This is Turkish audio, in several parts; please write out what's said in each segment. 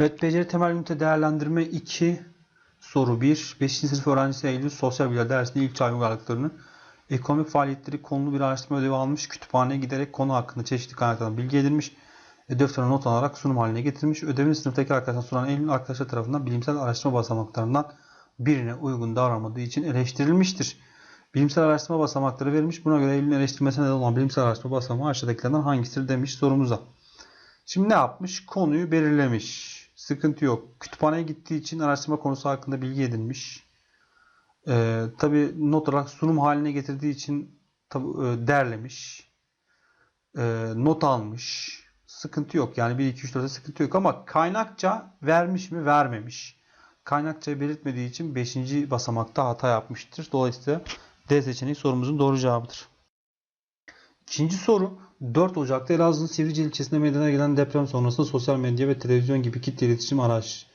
Evet beceri temel ünite değerlendirme 2 soru 1. 5. sınıf öğrencisi Eylül sosyal bilgiler dersinde ilk çağ uygarlıklarını ekonomik faaliyetleri konulu bir araştırma ödevi almış. Kütüphaneye giderek konu hakkında çeşitli kaynaklardan bilgi edinmiş. E, defterine not alarak sunum haline getirmiş. Ödevini sınıftaki arkadaşına sunan Eylül arkadaşlar tarafından bilimsel araştırma basamaklarından birine uygun davranmadığı için eleştirilmiştir. Bilimsel araştırma basamakları verilmiş. Buna göre Eylül'ün eleştirmesine neden olan bilimsel araştırma basamağı aşağıdakilerden hangisidir demiş sorumuza. Şimdi ne yapmış? Konuyu belirlemiş. Sıkıntı yok. Kütüphaneye gittiği için araştırma konusu hakkında bilgi edinmiş. Ee, tabii not olarak sunum haline getirdiği için tabii, e, derlemiş. Ee, not almış. Sıkıntı yok. Yani 1, 2, 3, 4'te sıkıntı yok. Ama kaynakça vermiş mi? Vermemiş. Kaynakça belirtmediği için 5. basamakta hata yapmıştır. Dolayısıyla D seçeneği sorumuzun doğru cevabıdır. İkinci soru 4 Ocak'ta Elazığ'ın Sivrice ilçesinde meydana gelen deprem sonrasında sosyal medya ve televizyon gibi kitle iletişim araç,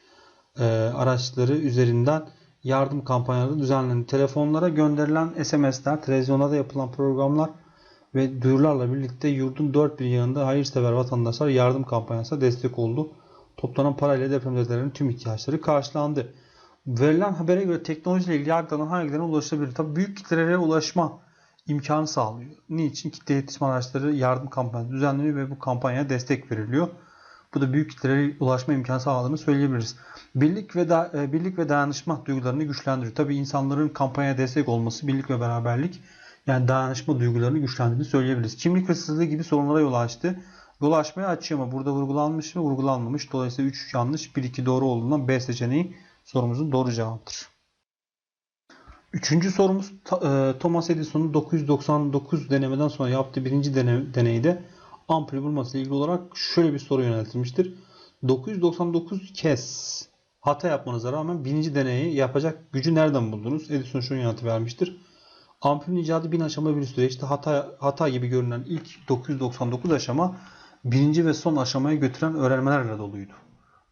e, araçları üzerinden yardım kampanyaları düzenlendi. Telefonlara gönderilen SMS'ler, televizyonda yapılan programlar ve duyurularla birlikte yurdun dört bir yanında hayırsever vatandaşlar yardım kampanyasına destek oldu. Toplanan parayla depremzedelerinin tüm ihtiyaçları karşılandı. Verilen habere göre teknolojiyle ilgili yargılanan hangilerine ulaşılabilir? Tabii büyük kitlelere ulaşma imkanı sağlıyor. Niçin? Kitle iletişim araçları yardım kampanyası düzenleniyor ve bu kampanyaya destek veriliyor. Bu da büyük kitlelere ulaşma imkanı sağladığını söyleyebiliriz. Birlik ve da, e, birlik ve dayanışma duygularını güçlendiriyor. Tabii insanların kampanyaya destek olması, birlik ve beraberlik yani dayanışma duygularını güçlendirdiğini söyleyebiliriz. Kimlik hırsızlığı gibi sorunlara yol açtı. Yol açmaya açıyor ama burada vurgulanmış mı? Vurgulanmamış. Dolayısıyla 3 yanlış, 1-2 doğru olduğundan B seçeneği sorumuzun doğru cevabıdır. Üçüncü sorumuz e, Thomas Edison'un 999 denemeden sonra yaptığı birinci dene, deneyde ampul bulması ilgili olarak şöyle bir soru yöneltilmiştir. 999 kez hata yapmanıza rağmen birinci deneyi yapacak gücü nereden buldunuz? Edison şunu yanıtı vermiştir. Ampulün icadı bin aşamalı bir süreçte hata, hata gibi görünen ilk 999 aşama birinci ve son aşamaya götüren öğrenmelerle doluydu.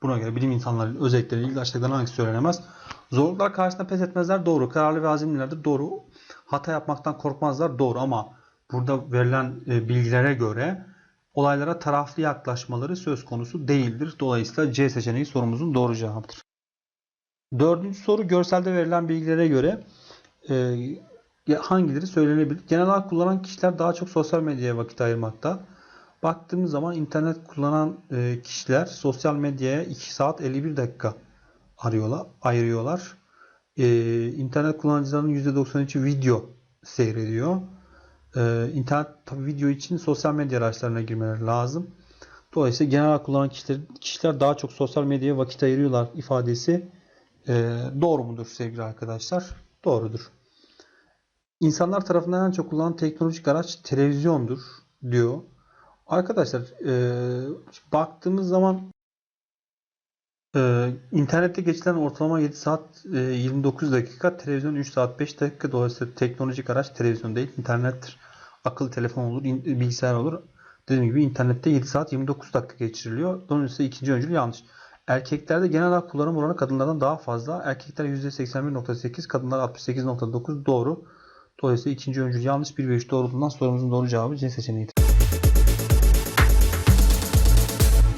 Buna göre bilim insanlarının özellikleri ilgili aşağıdakilerden hangisi söylenemez? Zorluklar karşısında pes etmezler doğru. Kararlı ve azimlilerdir doğru. Hata yapmaktan korkmazlar doğru ama burada verilen e, bilgilere göre olaylara taraflı yaklaşmaları söz konusu değildir. Dolayısıyla C seçeneği sorumuzun doğru cevabıdır. Dördüncü soru görselde verilen bilgilere göre e, hangileri söylenebilir? Genel olarak kullanan kişiler daha çok sosyal medyaya vakit ayırmakta. Baktığımız zaman internet kullanan e, kişiler sosyal medyaya 2 saat 51 dakika arıyorlar, ayırıyorlar. E, internet kullanıcılarının %93'ü video seyrediyor. E, internet video için sosyal medya araçlarına girmeleri lazım. Dolayısıyla genel kullanan kişiler, kişiler daha çok sosyal medyaya vakit ayırıyorlar ifadesi e, doğru mudur sevgili arkadaşlar? Doğrudur. İnsanlar tarafından en çok kullanılan teknolojik araç televizyondur diyor. Arkadaşlar e, baktığımız zaman e, internette geçilen ortalama 7 saat e, 29 dakika, televizyon 3 saat 5 dakika. Dolayısıyla teknolojik araç televizyon değil, internettir. Akıllı telefon olur, in, bilgisayar olur. Dediğim gibi internette 7 saat 29 dakika geçiriliyor. Dolayısıyla ikinci öncül yanlış. Erkeklerde genel olarak kullanım oranı kadınlardan daha fazla. Erkekler %81.8, kadınlar 68.9 doğru. Dolayısıyla ikinci öncül yanlış. 1 ve 3 doğruluğundan sorumuzun doğru cevabı C seçeneğidir.